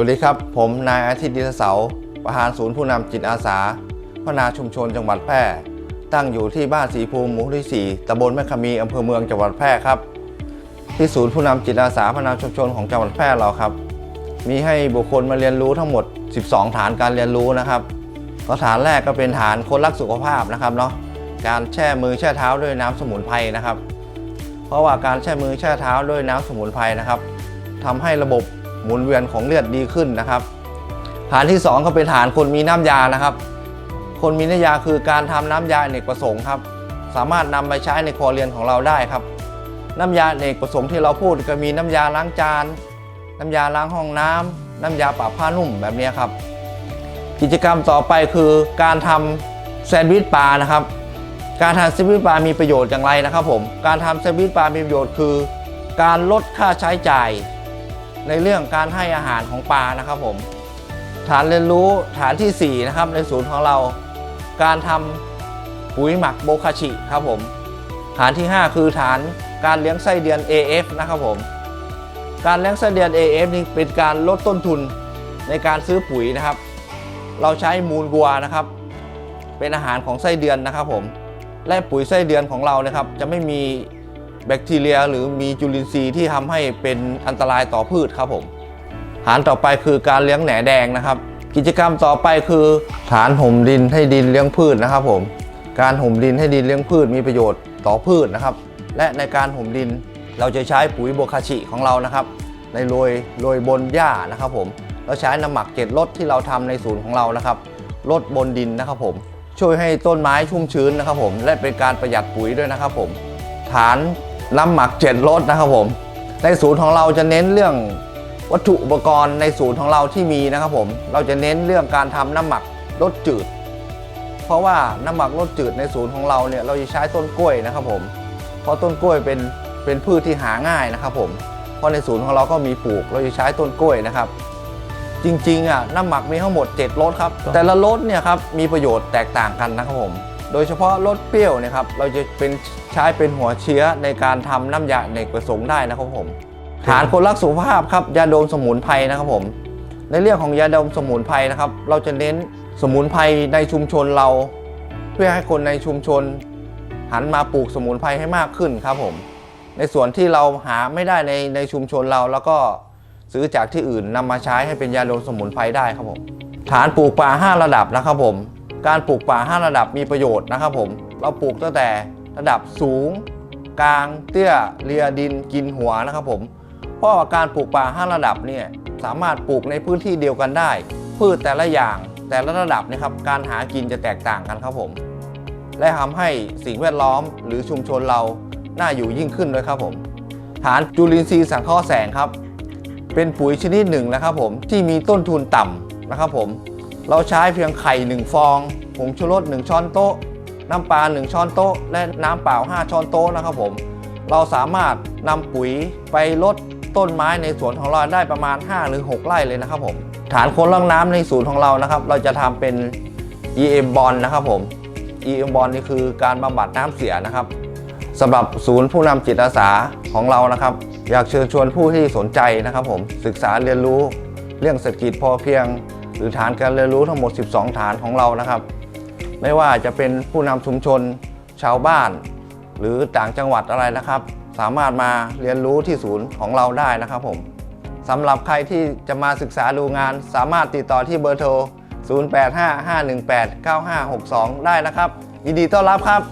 วัสดีครับ ผมนายอาทิตย์ดิษเสาประธานศูนย์ผู้นำจิตอาสาพัฒนาชุมชนจังหวัดแพร่ ตั้งอยู่ที่บ้านสีภูมิหมู่ที่ 4ตำบลแม่ขมีอำเภอเมืองจังหวัดแพร่ครับ ที่ศูนย์ผู้นำจิตอาสาพัฒนาชุมชนของจังหวัดแพร่เราครับ มีให้บุคคลมาเรียนรู้ทั้งหมด 12 ฐานการเรียนรู้นะครับก็ฐานแรกก็เป็นฐานคนรักสุขภาพนะครับเนาะการแช่มือแช่เท้าด้วยน้ำสมุนไพรนะครับ เพราะว่าการแช่มือแช่เท้าด้วยน้ำสมุนไพรนะครับทำให้ระบบ หมุนเวียนของเลือดดีขึ้นนะครับ ฐานที่ 2 ก็เป็นฐานคนมีน้ำยานะครับ คนมีน้ำยาคือการทำน้ำยาเนกประสงค์ครับ สามารถนำไปใช้ในครัวเรือนของเราได้ครับ น้ำยาเนกประสงค์ที่เราพูดก็มีน้ำยาล้างจาน น้ำยาล้างห้องน้ำน้ำยาปรับผ้านุ่มแบบนี้ครับ กิจกรรมต่อไปคือการทำแซนด์วิชปลานะครับ การทำแซนด์วิชปลามีประโยชน์อย่างไรนะครับผม การทำแซนด์วิชปลามีประโยชน์คือ การลดค่าใช้จ่าย ในเรื่องการให้อาหารของปลานะครับผม ฐานเรียนรู้ฐานทีสี่4 นะครับในศูนย์ของเรา การทำปุ๋ยหมักโบคาชิครับผม ฐานที่ 5 คือฐานการเลี้ยงไส้เดือน AF นะครับผม การเลี้ยงไส้เดือน AF นี่เป็นการลดต้นทุนในการซื้อปุ๋ยนะครับ เราใช้มูลวัวนะครับ เป็นอาหารของไส้เดือนนะครับผม และปุ๋ยไส้เดือนของเรานะครับ จะไม่มี แบคทีเรียหรือมีจุลินทรีย์ที่ทำให้เป็นอันตรายต่อพืชครับผมฐานต่อไปคือการเลี้ยงแหนแดงนะครับ กิจกรรมต่อไปคือฐานห่มดินให้ดินเลี้ยงพืชนะครับผมการห่มดินให้ดินเลี้ยงพืชมีประโยชน์ต่อพืชนะครับ และในการห่มดินเราจะใช้ปุ๋ยโบคาชิของเรานะครับ ในโรยโรยบนหญ้านะครับผมเราใช้น้ำหมักเกล็ดรดที่เราทำในศูนย์ของเรานะครับลดบนดินนะครับผมช่วยให้ต้นไม้ชุ่มชื้นนะครับผมและเป็นการประหยัดปุ๋ยด้วยนะครับผมฐาน น้ำหมักเจ็ดรสนะครับผม ในศูนย์ของเราจะเน้นเรื่องวัตถุอุปกรณ์ในศูนย์ของเราที่มีนะครับผม เราจะเน้นเรื่องการทำน้ำหมักรสจืด เพราะว่าน้ำหมักรสจืดในศูนย์ของเราเนี่ยเราจะใช้ต้นกล้วยนะครับผม เพราะต้นกล้วยเป็นเป็นพืชที่หาง่ายนะครับผม เพราะในศูนย์ของเราก็มีปลูก เราจะใช้ต้นกล้วยนะครับ จริงๆอะน้ำหมักมีทั้งหมด7รสครับ แต่ละรสเนี่ยครับมีประโยชน์แตกต่างกันนะครับผม โดยเฉพาะรสเปรี้ยวนะครับเราจะเป็นใช้เป็นหัวเชื้อในการทำน้ำยาในกระสงได้นะครับผมฐานคนรักสุขภาพครับยาดมสมุนไพรนะครับผม ในเรื่องของยาดมสมุนไพรนะครับ เราจะเน้นสมุนไพรในชุมชนเรา เพื่อให้คนในชุมชน หันมาปลูกสมุนไพรให้มากขึ้นครับผมในส่วนที่เราหาไม่ได้ในในชุมชนเราแล้วก็ซื้อจากที่อื่นนำมาใช้ให้เป็นยาดมสมุนไพรได้ครับผมฐานปลูกป่า 5 ระดับนะครับผม การปลูกป่า 5 ระดับมีประโยชน์นะครับผม เราปลูกตั้งแต่ระดับสูง กลางเตี้ยเลียดินกินหัวนะครับผม เพราะว่าการปลูกป่า 5 ระดับเนี่ยสามารถปลูกในพื้นที่เดียวกันได้ พืชแต่ละอย่างแต่ละระดับนะครับการหากินจะแตกต่างกันครับผม และทำให้สิ่งแวดล้อมหรือชุมชนเราน่าอยู่ยิ่งขึ้นด้วยครับผม ฐานจุลินทรีย์สังเคราะห์แสงครับ เป็นปุ๋ยชนิดหนึ่งนะครับผมที่มีต้นทุนต่ำนะครับผม เราใช้เพียงไข่ 1 ฟองผงชูรส1 ช้อนโต๊ะ น้ำปลา 1 ช้อนโต๊ะ และน้ำเปล่า 5 ช้อนโต๊ะนะครับผม เราสามารถนำปุ๋ยไปลดต้นไม้ในสวนของเราได้ประมาณ 5 หรือ 6 ไร่เลยนะครับผม ฐานคนล่องน้ำในศูนย์ของเรานะครับ เราจะทำเป็น EM b o n นะครับผม EM b o n นี่คือการบำบัดน้ำเสียนะครับสำหรับศูนย์ผู้นำจิตอาสาของเรานะครับ อยากเชิญชวนผู้ที่สนใจนะครับผมศึกษาเรียนรู้เรื่องเศรษฐกิจพอเพียง หรือฐานการเรียนรู้ทั้งหมด 12 ฐานของเรานะครับ ไม่ว่าจะเป็นผู้นำชุมชน ชาวบ้าน หรือต่างจังหวัดอะไรนะครับ สามารถมาเรียนรู้ที่ศูนย์ของเราได้นะครับผมสำหรับใครที่จะมาศึกษาดูงาน สามารถติดต่อที่เบอร์โทร 0855189562 ได้นะครับ ยินดีต้อนรับครับ